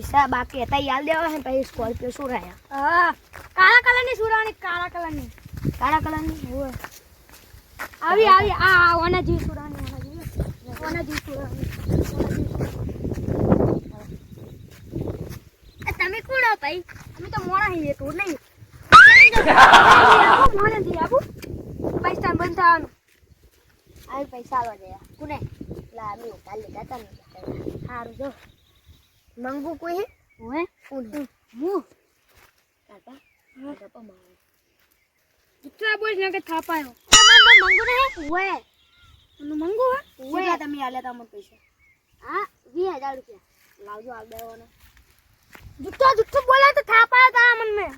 પૈસા બાકી હતા. યાદ દેવા છે પછી સ્કોર્પિયો શું રહ્યા? હા કાળા કલરની સુરાણી કાળા કલરની. કાળા કલરની? હોય. આવી આવી. આ ઓના જેવી સુરાણી ઓના જેવી જેવી તમે કોણ હો ભાઈ? અમે તો મોણા હીએ તો નહીં. મોડા પૈસા બંધ થવાનું આવી પૈસા આવવા દે. કોને? લા મે સારું લીધા તા ને સારું જો મંગુ કોઈ હે હોય કોણ હું કાકા કાકા મારે જીતરા બોલ ને કે થાપાયો તમારો મંગુ ને હોય અને મંગુ હે કેટલા તમે આલ્યા તા મને પૈસા હા વીસ હજાર રૂપિયા લાવજો આલ દેવાનો જુઠ્ઠો જુઠ્ઠો બોલે તો થાપાયા તા મન મેં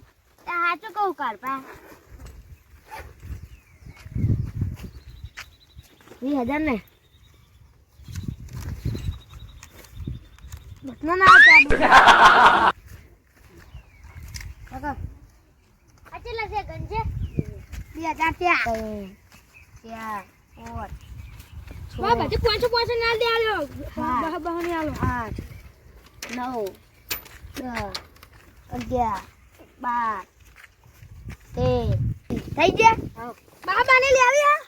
સાચું કહું કારપા વીસ હજાર ને ના કાકા આચેલા છે ગંજે બે હજાર ત્યાં ત્યાં ઓર બા બધે પાંચસો પાંચસો ના દે આલ્યો હા. બહ બહ ને આલો આઠ નવ દસ અગિયાર બાર તેર થઈ ગયા બા બાને લે આવી હા?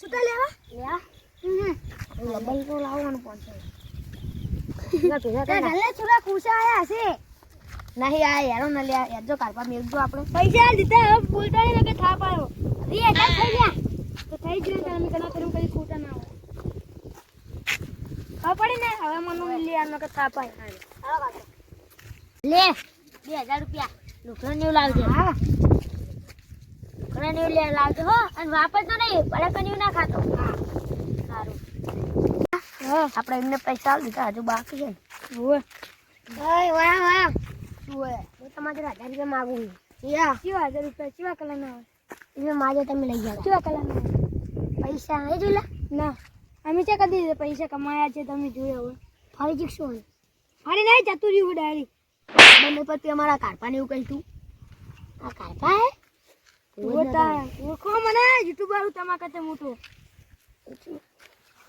સુતા લેવા લ્યા હમ લબલ તો લાવવાનું પાંચસો તે ગલ્લે છુરા ખુશા આયા છે નહીં આ યારો ન લ્યા યાર જો કારપા મેળજો આપણે. પૈસા દીધા હવે બોલતા નહીં ને કે થાપ આવ્યો વીસ હજાર થઈ ગયા. તો થઈ ગયું ને કના કર્યું કઈ ખોટા ના હોય. ખબર ને? હવે મને લે આનો કે થાપ આવ્યો લે બે હજાર રૂપિયા. લુકડા નેવું લાવજે. હા. લુકડા નેવું લાવજો હો. અને વાપરતો નહીં પડે કન્યું ના ખાતો. સારું આપણે એમને પૈસા લીધા દીધા હજુ બાકી છે. ને ઓય વાહ વાહ. ઓય હું તમારે હજાર રૂપિયા માગું છું. યા કેવા હજાર રૂપિયા કેવા કલર ના હોય એટલે માજે તમે લઈ જાઓ. કેવા કલર ના પૈસા નહીં જોઈલા ના અમે છે કદી પૈસા કમાયા છે તમે જોયા હોય. ફરી જીકશું હવે ફરી નહીં જતું રહ્યું ડાયરી. બંને પર તે અમારા કારપા ને એવું કહીતું આ કારપા હે? ઓળખો મને યુટ્યુબર તમારા કરતા મોટો.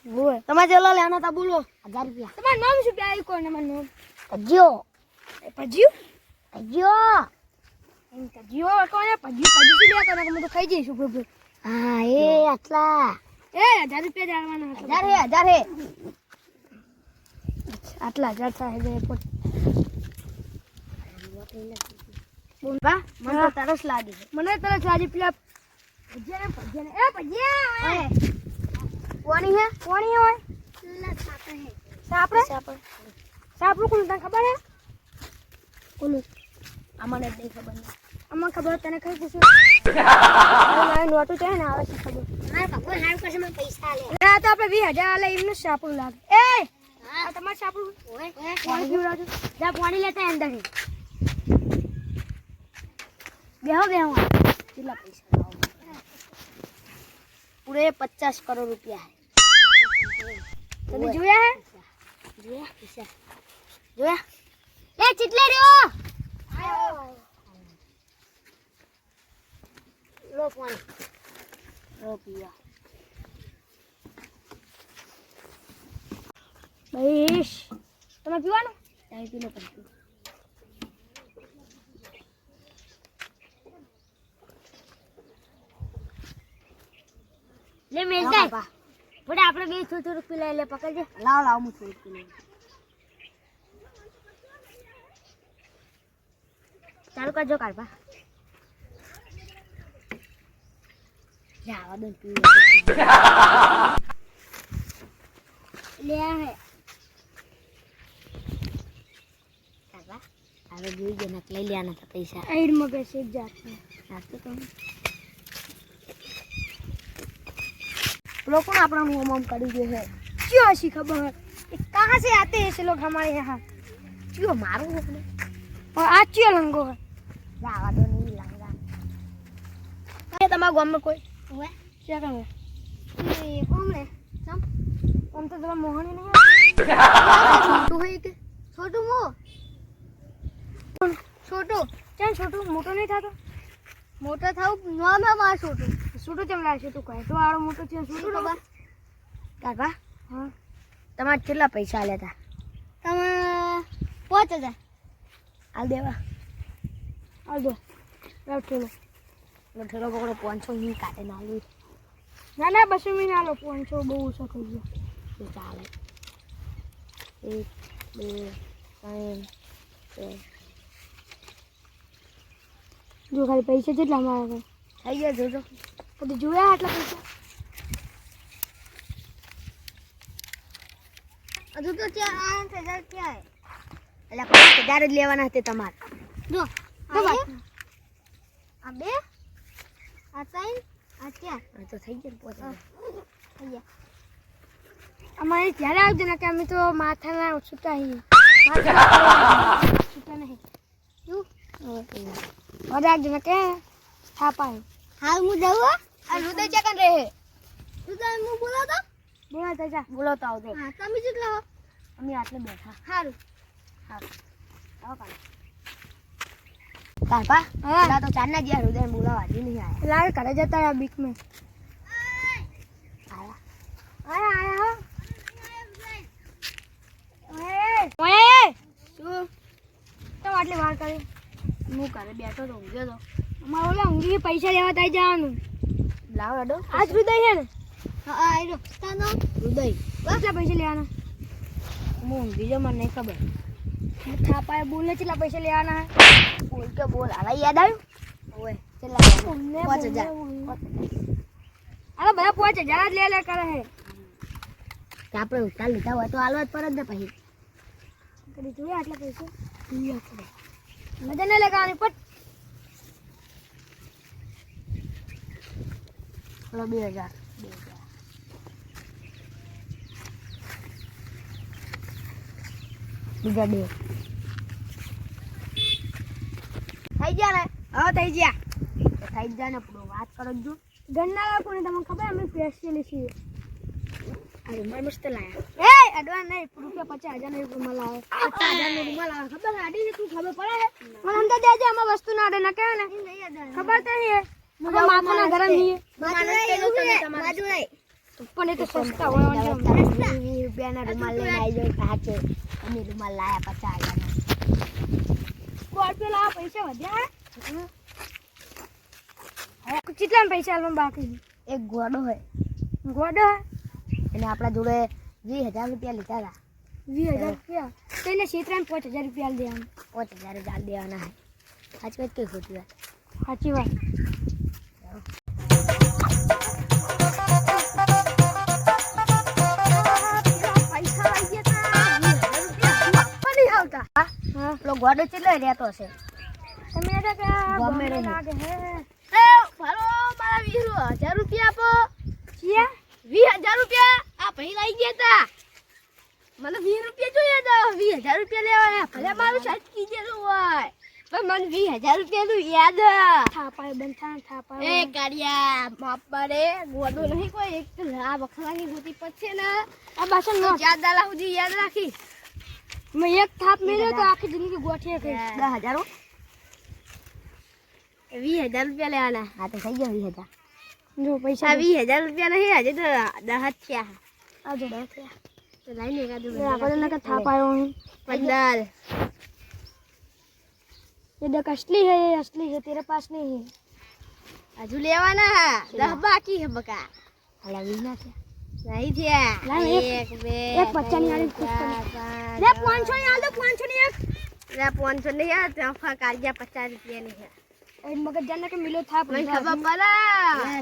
તમારે જેટલા લેવાના તા બોલો. હજાર રૂપિયા. તમારું નામ શું પ્યારી કોણ? તમારું નામ. કજ્યો પજ્યું કજ્યો એમ કજ્યો કોને પજ્યું પજ્યું શું લેવા કરો? હું તો ખાઈ જઈશું બરોબર હા એ આટલા. એ હજાર રૂપિયા જાણવાના હજાર હે હજાર હે. આટલા હજાર થાય છે પણ. મને તરસ લાગી મને તરસ આજે પેલા ભજીયા ને ભજીયા ને એ ભજીયા કોની હે કોણી હોય સાપડે સાપડ સાપડું કોણ તને ખબર હે કોનું આમાં જ નહીં ખબર નહીં આમાં ખબર હોય તને કઈ પૂછું મારે નોટું છે ને આવે છે ખબર મારા પપ્પા હારું કરશે મને પૈસા લે ના તો આપણે વીસ હજાર આલે એમનું જ સાપડું લાગે એ આ તમારું સાપડું ઓય પાણી પીવડાવજો જા પાણી લેતા અંદર બેહો બેહો કેટલા પૈસા લાવો પૂરે પચાસ કરોડ રૂપિયા હે તમે જોયા હે? જોયા? જોયા? એ ચીટલે રહ્યો! લો પાણી. લો પીવા. ભાઈ તમે પીવાનું? ચાય પી પણ પછી લે મેલ મેલ જાય. જાય બે થોડું થોડું પીલાય લે પકડજે. લાવ લાવ હું થોડું પી લઉં ચાલુ કરજો કાઢવા જાવા દો પી લો હે. કાકા હવે જોઈ ગયા ને લઈ લેવાના પૈસા. આઈડ મગજ છે જાત નાખતો તો લોકો આપણને ઓમ ઓમ કરી દે છે क्यों ऐसी खबर ये कहाँ से आते हैं ऐसे लोग हमारे यहाँ ચિયો મારું છે और आज क्यों लंगो है જાવા દો નહીં લાંગા એ તમારા ગામમાં કોઈ ओए क्या कर એ કોમ રે સમ हम तो जरा मोहन ही नहीं છોટું હોય કે છોટું મો છોટું चल छोटू मोटो नहीं था तो મોટો થાવ નામ હે માર છૂટું કેમ છે તું કહે. કહેતો વાળો મોટો છે છૂટું કાકા કાકા હા. તમારે કેટલા પૈસા લેતા તમે પાંચ હજાર. હાલ દેવા. હાલ દો. લાવ ઠેલો. ઠેલો પકડો પાંચસો મી કાઢે ના લે ના ના બસો મી ના લો પાંચસો બહુ ઓછો થઈ ગયો. ચાલે. એક બે ત્રણ જો ખાલી પૈસા કેટલા મારે થઈ ગયા જોજો. પછી જોયા આટલા પૈસા? હજુ તો ત્યાં આઠ હજાર ક્યાં એટલે પાંચ હજાર જ લેવાના હતા તમારે. જો આ બે. આ ત્રણ આ ચાર. તો થઈ ગયા ને થઈ ગયા. અમારે જ્યારે આવજો ને કે અમે તો માથાના છૂટા છૂટા નહીં. શું આવજો ને કે થાપાય હાલ હું જાઉં આ રુદય ચેકન રહે? રુદય હું બોલો તો? બોલા તો જા બોલો તો આવજો. હા તમે જેટલા હો. અમે આટલે બેઠા. સારું સારું આવો કાલે. કાપા હા. તો ચાર જ્યાં રુદય બોલાવા હજી નહીં આયા. લાડ ઘરે જતા રહ્યા બીક મેં આયા. આયા આયા હો. ઓય શું? તો આટલી વાર કરી હું ઘરે બેઠો તો ઊંઘ્યો તો. અમારે ઓલા ઊંઘી પૈસા લેવા થઈ જવાનું. લાવ અડો આજ હૃદય છે ને? હા આયરો. તાનો. રુદય કેટલા પૈસા લેવાના? હું બીજો મને નહીં ખબર. થાપાએ બોલે કેટલા પૈસા લેવાના? બોલ કે બોલ. આલા યાદ આવ્યું? ઓય કેટલા બોલને, પાંચ હજાર. અરે બધા પાંચ હજાર જ લે લે કરે હે. કે આપણે ઉતાર લીધા હોય તો હાલવા જ પડે ને પછી. કરી જોઈએ આટલા પૈસા? મજા નહીં લગાવવાની પટ. ચલો બે હજાર બે હજાર બીજા બે થઈ ગયા ને હા થઈ ગયા થઈ જાય ને પૂરો વાત કરો જ જો ગણના રાખો ને તમને ખબર અમે સ્પેશિયલી છીએ આ રૂમાલ મસ્ત લાયા એ એડવાન્સ નહીં રૂપિયા પચાસ હજાર નો રૂમાલ આવે પચાસ હજાર નો રૂમાલ આવે ખબર આડી તું ખબર પડે મને અંદર દેજે આમાં વસ્તુ ના અડે ના કહેવાય ને ખબર તો મને માથાના ગરમ છીએ પણ એ તો સસ્તા હોય વાંધો નહીં. વીસ રૂપિયાના રૂમાલ લઈને આવી જાય સાચે. અમે રૂમાલ લાયા પચાસ હજારના. સ્કોર્પિયો પૈસા વધ્યા હે? કેટલા પૈસા આલવા બાકી એક ઘોડો હોય ગોડો એને આપણા જોડે વીસ હજાર રૂપિયા લીધા હતા વીસ હજાર રૂપિયા? તેને ક્ષેત્રાને પાંચ હજાર રૂપિયા આલી પાંચ હજાર હજાર દેવાના હોય સાચી વાત કઈ ખોટી વાત? સાચી વાત. હા પેલો રહેતો છે. તમે એટલે કે ગમે ગમે લાગે હે. એ ભાલો મારા વીસ હજાર રૂપિયા આપો. ચિયા? વીસ હજાર રૂપિયા? આ ભાઈ લઈ ગયા તા. મને વીસ રૂપિયા જોઈએ તો વીસ હજાર રૂપિયા લેવાના ભલે મારું સાચી ગયેલું હોય પણ મને વીસ હજાર રૂપિયા નું યાદ. થાપાય બંધા એ થાપાય કાળિયા માપરે ગોડો નહીં કોઈ. એક આ બખરાની ગોતી પછી ને. આ બાસણ નો યાદ દાડા સુધી યાદ રાખી. મેં એક થાપ મેલ્યો તો આખી જિંદગી ગોઠીએ ગઈ દસ હજાર હો. વીસ હજાર રૂપિયા લેવાના હા તો થઈ ગયા વીસ હજાર જો પૈસા આ વીસ હજાર રૂપિયા નહીં હજી તો દસ જ થયા આવજો તો લઈને એકાદું આપણે નકર થાપાયો હું પંદર ये देख असली है ये असली है तेरे पास नहीं है હજુ લેવાના દસ બાકી હે બકા હાલા વીસ ના થયા નહીં થયા. લાવ એક- એક બે એક પચાની આલી ખુશ ચાર, કરી. પાંચ, લે છ. પાંચસો ની આલ દો પાંચસો ની એક લે પાંચસો નહીં આ ત્રફા કાઢ્યા પચાસ રૂપિયા નહીં એ મગજ જાને કે મિલો થાપ મને ખબર પડે.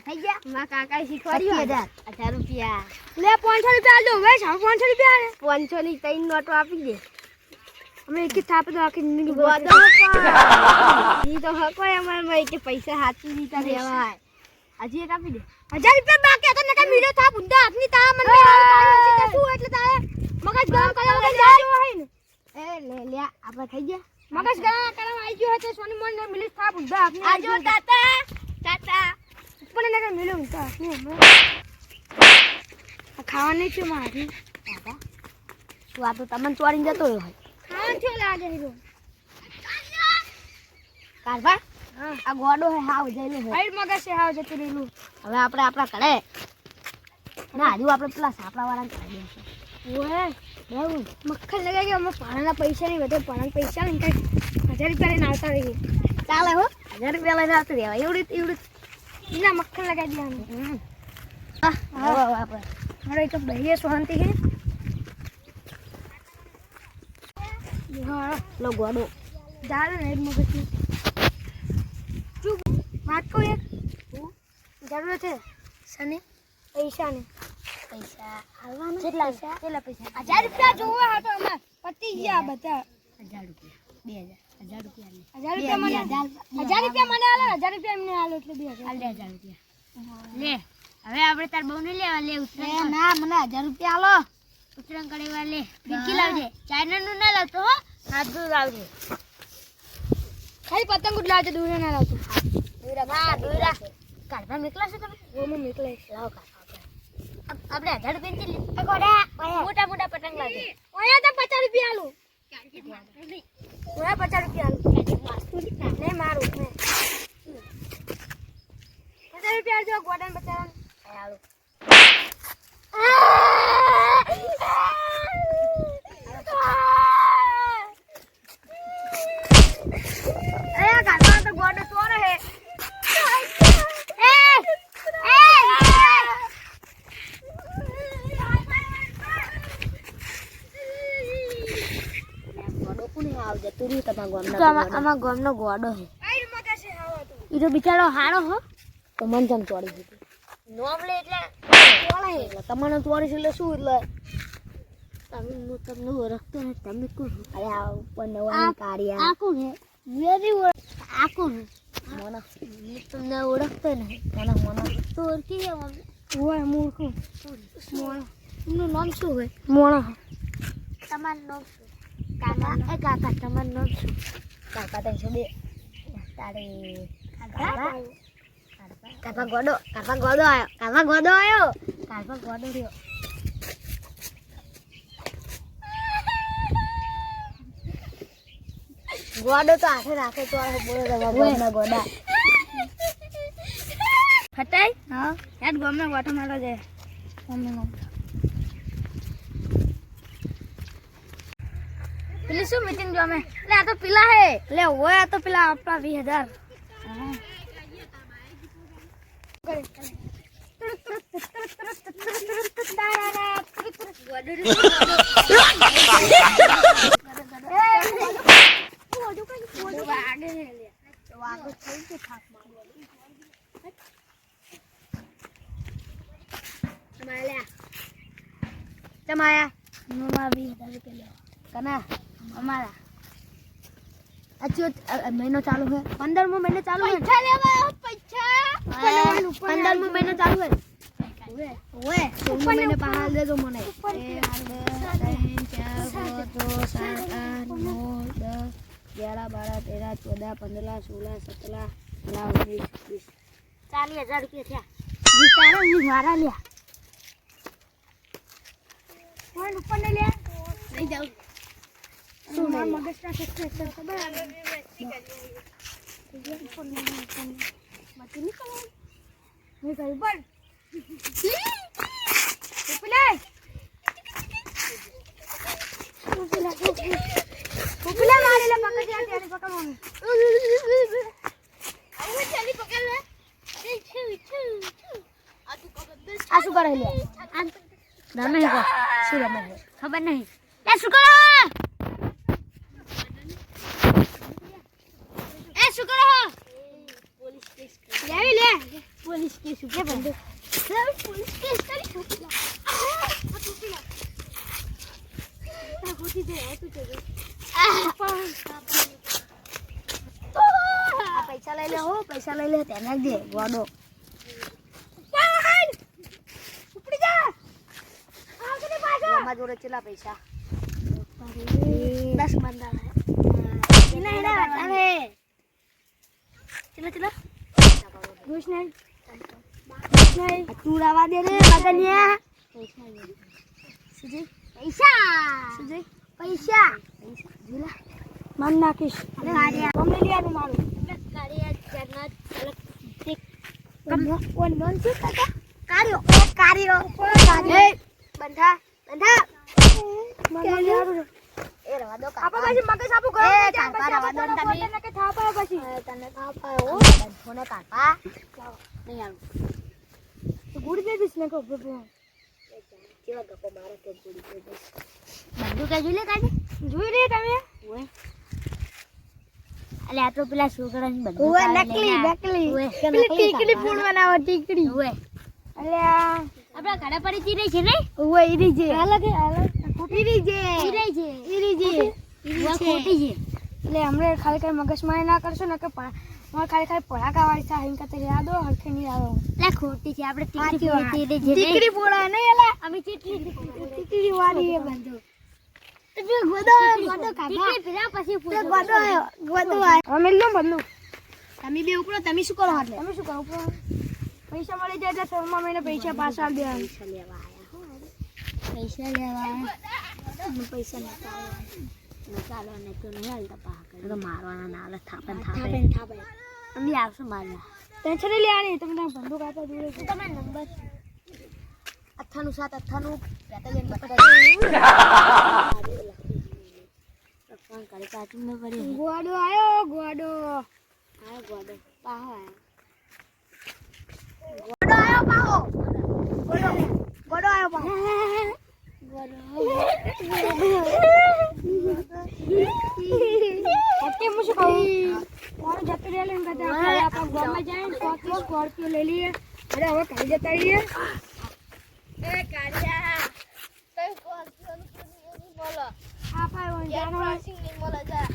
થઈ ગયા. મારા કાકાએ શીખવાડ્યું હજાર. હજાર રૂપિયા. લે પાંચસો રૂપિયા આલ દો. ભાઈ સાવ પાંચસો રૂપિયા આલે. પાંચસો ની ત્રણ નોટો આપી દે. અમે એક થાપ તો આખી ઈ તો હકો અમાર કે પૈસા હાથી દીધા દેવાય હજી એક આપી દે. હજાર રૂપિયા બાકી હતા નકા મિલો થાપ બુંદા હાથની તા મને તે શું એટલે તારે મગજ ગરમ કરવા વગર જાજો હે ને? એ લે લે આપણે થઈ ગયા? મગજ ગરમ કરવા આવી ગયો હતો સોની મોન ને મિલો થાપ બુંદા હાથની આજો તાતા તાતા. પણ નકા મિલો ઊંધા હાથની ખાવાની છે મારી? બાબા તું આ તો તમને ચોરીને જતો હોય. ખાવાનું છે લાગે છે. કારવા હા. આ ગોડો હે હાવ જઈને હે. આઈ મગજ છે હાવ જતું રહેલું. હવે આપણે આપણા ઘરે. અને હજુ આપણે પેલા સાપડા વાળા કાઢી દઈશું ઓએ બરાબર મક્ખન લગાઈ કે અમે પાણાના પૈસા નહીં વધે પાણાના પૈસા નહીં. કઈ હજાર રૂપિયા લઈને આવતા રહીએ. ચાલે હો. હજાર રૂપિયા લઈને આવતા રહેવાય એવડી એવડી એના મક્ખન લગાવી દેવાનું આપણે. મારો એક ભાઈએ શાંતિ છે લો ગોડો. ચાલે ને એક મગજ વાત કહું એક. જરૂર છે. શને? પૈસાની. પૈસા આવવાના કેટલા પૈસા? કેટલા પૈસા. હજાર રૂપિયા જોવા હતો અમાર. પતી ગયા બધા. હજાર રૂપિયા. બે હજાર. હજાર રૂપિયા હજાર રૂપિયા મને હજાર. રૂપિયા મને આલો હજાર રૂપિયા એમને આલો એટલે બે હજાર. બે હજાર રૂપિયા. લે હવે આપણે તાર બહુ નહીં લેવા લે ઉતરાણ ના મને હજાર રૂપિયા આલો. ઉતરાણ વાર લે. પિંકી લાવજે. ચાઇના નું ના લાવતો હો. હાથ લાવજે. ખાલી પતંગ જ લાવજો. દૂર ના લાવતો હા દોરા કાઢવા મોકલા છો તમે ઓમાં મોકલે લાવો કાઢવા આપણે હજાર રૂપિયા લે મોટા મોટા પતંગ લાગે. ઓયા તો પચાસ રૂપિયા આલું. ઓયા પચાસ રૂપિયા આલું. નહીં મારું. પચાસ રૂપિયા આલજો ગોડાને બચારાને હાલો અરે ગાડવા તો ગોડો ચોરે હે ગોડો કોને આવજે તું રહ્યું તમારા તો ગામના આમાં- અમારા ગામનો ગોડો છે. આવો તો. બિચારો હારો હો. તો મન જમ ચોરી દીધું નોમ લે એટલે ચોળે હે એટલે તમને ચોરી એટલે શું એટલે? તમે હું તમને ઓળખતો ને તમે કોણ અરે આ ઉપર નવા આ કોણ હે વેરી આ કોણ મને. હું તમને ઓળખતો ને મને મને. તો ઓળખી ગયા મને ઓય મૂર્ખું મોણા એમનું નામ શું હોય? મોણા તમારું નામ શું? કાકા એ કાકા તમારું નામ શું કાકા તો શું બે તારે કાકા કાકા ગોડો કાકા ગોડો આવ્યો કાકા ગોડો આવ્યો કાકા ગોડો રહ્યો ગોડો તો હાથે રાખે તો બોલો ગોડના ગોડા હટાઈ હા યાર ગમે વાટો મારવા જાય ગમે ગમે પેલી શું મીટિંગ જો અમે એટલે આ તો પેલા હે એટલે હોય આ તો પેલા આપણા વીસ હજાર તમાયા અમારા વીસ હજાર રૂપિયા કના અમારા અચ્છો મહિનો ચાલુ છે. પંદરમો મહિનો ચાલુ છે. પૈસા લેવા પૈસા. પંદરમો મહિનો ચાલુ છે. ઓએ પાહાલ દેજો મને. દસ, અગિયાર, બાર, તેર, ચૌદ, પંદર, સોળ, સત્તર, અઢાર, વીસ, વીસ. ચાલીસ હજાર રૂપિયા થયા. વિચારો હું મારા લ્યા. ફોન ઉપર ને લે? લઈ જાઉં. શું મારા ખબર? આવું આ શું કરે લે શું રમે ખબર નહીં શું કરો એ શું કરો લેવી લે પોલીસ કેસ કે બંધ પોલીસ કેસ કરી આ પૈસા લઈ લે હો પૈસા લઈ લે તેને દે ગોડો. ઉપડી જા! આગળ પાછો? અમારા જોડે ચલા પૈસા? દસ બંદા એના ના બતાવે ચલો ચલા. ઘુસ નહીં. નહીં. તું રાવા દે રે મગનિયા સુજી? પૈસા! સુજી? પૈસા! મન નાખીશ. કાળિયા. મમ્મી લઈ આવ્યું મારું વન વન શું કાકા કાર્યો કાર્યો એ બંધા બંધા મને લઈ એ રવા દો આપણે પછી મગજ આપું એ, ગરમ થઈ જાય, કાકા, રવા દો ને તમે. પોતાને કે થાપ આવે પછી તને ખાવ પાયો ફોને કાઢવા નહીં આવું તો ગુડ દે દીસ ને કહો બાબુ. કેવા ગપ્પો મારે તે એ જોઈ લે કાઢી જોઈ રહ્યા તમે ઓય અલે આ તો પેલા છોકરાની બધું ઓવે નકલી નકલી. પેલી ટીકડી. ફૂલ બનાવો ટીકડી. ઓવે અલે આપડા ઘરે પડી ચીરે છે ને? ઓવે ઈરી જે કે હાલો ઈરી જે ચીરે છે. ઈરી જે ખોટી? છે. એટલે હમણે ખાલી ખાલી મગજમારી ના કરશો ને કે મારે ખાલી ખાલી પડાકા વાળી થાય એમ કરતા યાદો હરખે નહીં આવે. એટલે ખોટી છે આપણે ટીકડી છે. ટીકડી ફોડાય નહીં એલા અમે ચીટલી ટીકડી વાળી એ બંધો તમે? બે ઉપરો તમે શું કરો એટલે? તમે શું કરો ઉપરો પૈસા મળી જાય એટલે ત્રણમાં મહિને પૈસા પાછા દેવા પૈસા લેવા આયા હો પૈસા લેવા પૈસા ના ના ચાલો ને તો નહીં હાલતા. તો મારવાના ના હાલે થાપે ને થાપે. થાપે થાપે અમે આવશું મારવા ટેન્શન લેવાની તમે ત્યાં બંદૂક આપવા જોડે તમે નંબર અઠ્ઠાણું સાત જઈને બતાવી ફોન કરી પાછું મેં પડી ગોડો આયો ગોડો આયો ગોડો પાહો આયો ગોડો આયો પાહો ગોડો આયો પાહો ને સ્કોર્પિયો લઈ લઈએ અરે હવે કાલે જતા રહીએ એ કાળિયા તઈ કોસ બોલો હા ભાઈ ઓન જાનો ક્રોસિંગની મોલા જા.